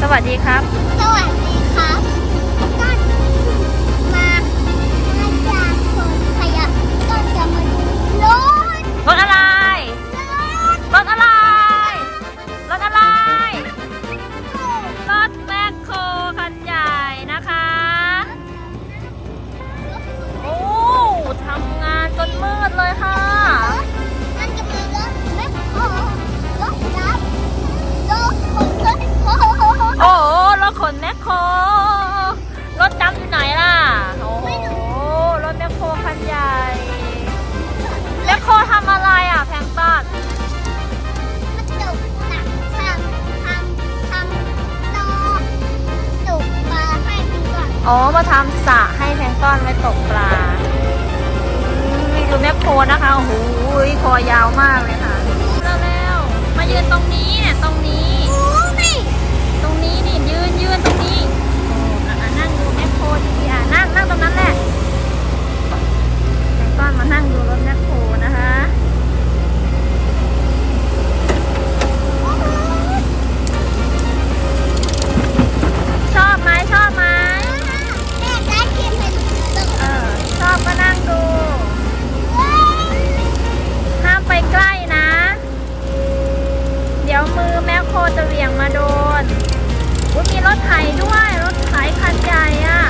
สวัสดีครับ สวัสดี อ๋อ มาทำสระให้แพลงต้อนไว้ตกปลาดูแม่โคนะคะ โอ้โหคอยาวมากเลยค่ะ เร็วมายืนตรงนี้เนี่ยตรงนี้ แม่โคตะเวียงมาโดนมีรถไถด้วย รถไถคันใหญ่อะ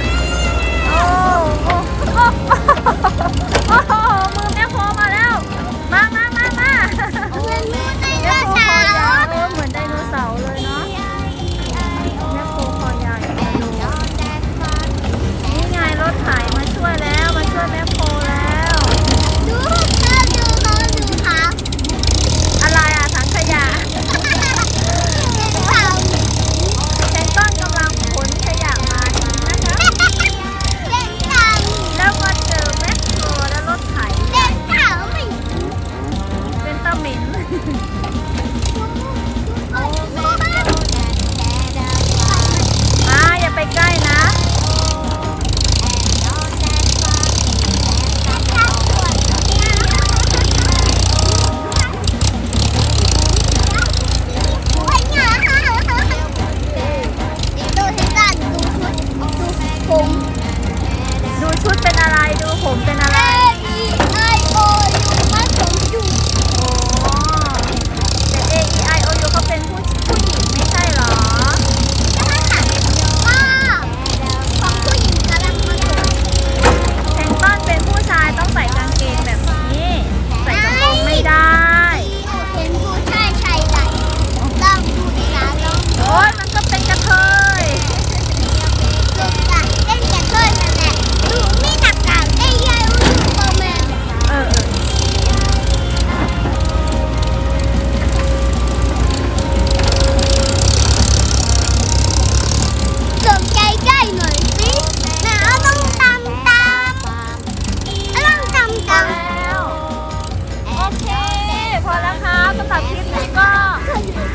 นะคะสำหรับคลิปนี้ก็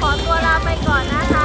ขอตัวลาไปก่อนนะคะ